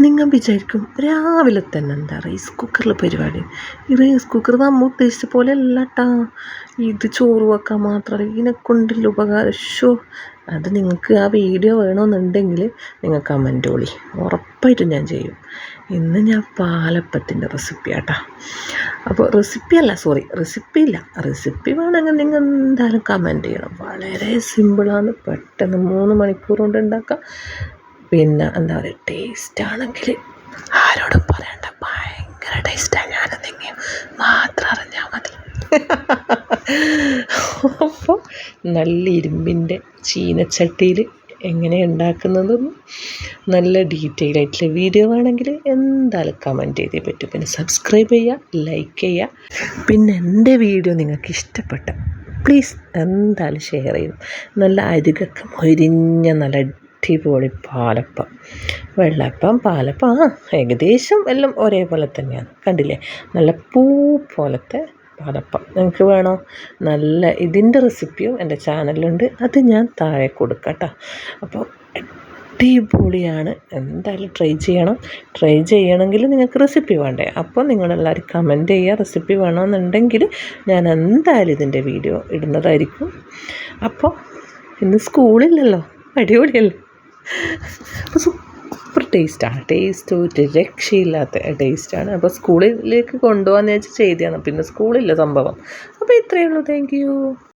നിങ്ങൾ വിചാരിക്കും രാവിലെ തന്നെ എന്താ റൈസ് കുക്കറിൽ പരിപാടി. ഈ റൈസ് കുക്കർ നമ്മൾ ഉദ്ദേശിച്ച പോലെ അല്ല കേട്ടാ ഇത് ചോറ് വെക്കാൻ മാത്രമല്ല ഇതിനെ കൊണ്ടുള്ള ഉപകാരം? ഷോ അത് നിങ്ങൾക്ക് ആ വീഡിയോ വേണമെന്നുണ്ടെങ്കിൽ നിങ്ങൾ കമന്റ് വിളി ഉറപ്പായിട്ടും ഞാൻ ചെയ്യും. ഇന്ന് ഞാൻ പാലപ്പത്തിന്റെ റെസിപ്പി ആട്ടാ. അപ്പോൾ റെസിപ്പി അല്ല സോറി റെസിപ്പി ഇല്ല. റെസിപ്പി വേണമെങ്കിൽ നിങ്ങൾ എന്തായാലും കമന്റ് ചെയ്യണം. വളരെ സിമ്പിളാണ് പെട്ടെന്ന് മൂന്ന് മണിക്കൂർ കൊണ്ട് ഉണ്ടാക്കാം. പിന്നെ എന്താ പറയുക ടേസ്റ്റ് ആണെങ്കിൽ ആരോടും പറയണ്ട. ഭയങ്കര ടേസ്റ്റാണ് ഞാനെന്തെങ്കിലും മാത്രം അറിഞ്ഞാൽ മതി. അപ്പോൾ നല്ല ഇരുമ്പിന്റെ ചീനച്ചട്ടിയിൽ എങ്ങനെ ഉണ്ടാക്കുന്നതെന്നും നല്ല ഡീറ്റെയിൽ ആയിട്ടുള്ള വീഡിയോ വേണമെങ്കിൽ എന്തായാലും കമന്റ് ചെയ്തേ പറ്റും. പിന്നെ സബ്സ്ക്രൈബ് ചെയ്യുക ലൈക്ക് ചെയ്യുക. പിന്നെ എന്റെ വീഡിയോ നിങ്ങൾക്ക് ഇഷ്ടപ്പെട്ട പ്ലീസ് എന്തായാലും ഷെയർ ചെയ്യും. നല്ല അരികൊക്കെ മൊരിഞ്ഞ നല്ല അടിപൊളി പാലപ്പം. വെള്ളപ്പം പാലപ്പം ആ ഏകദേശം എല്ലാം ഒരേപോലെ തന്നെയാണ്. കണ്ടില്ലേ? നല്ല പൂ പോലത്തെ പാലപ്പം. നിങ്ങൾക്ക് വേണോ? നല്ല ഇതിന്റെ റെസിപ്പിയും എന്റെ ചാനലിലുണ്ട്. അത് ഞാൻ താഴെ കൊടുക്കാം കേട്ടോ. അപ്പോൾ അടിപൊളിയാണ്. എന്തായാലും ട്രൈ ചെയ്യണം. ട്രൈ ചെയ്യണമെങ്കിൽ നിങ്ങൾക്ക് റെസിപ്പി വേണ്ടേ? അപ്പോൾ നിങ്ങളെല്ലാവരും കമന്റ് ചെയ്യുക. റെസിപ്പി വേണമെന്നുണ്ടെങ്കിൽ ഞാൻ എന്തായാലും ഇതിന്റെ വീഡിയോ ഇടുന്നതായിരിക്കും. അപ്പോൾ ഇന്ന് സ്കൂളില്ലല്ലോ? അടിപൊളിയല്ലേ? അപ്പോൾ സൂപ്പർ ടേസ്റ്റാണ്. ടേസ്റ്റ് ഒരു രക്ഷയില്ലാത്ത ടേസ്റ്റാണ്. അപ്പോൾ സ്കൂളിലേക്ക് കൊണ്ടുപോകാമെന്ന് വെച്ചാൽ ചെയ്തതാണ്. പിന്നെ സ്കൂളില്ല സംഭവം. അപ്പോൾ ഇത്രയേ ഉള്ളൂ. Thank you.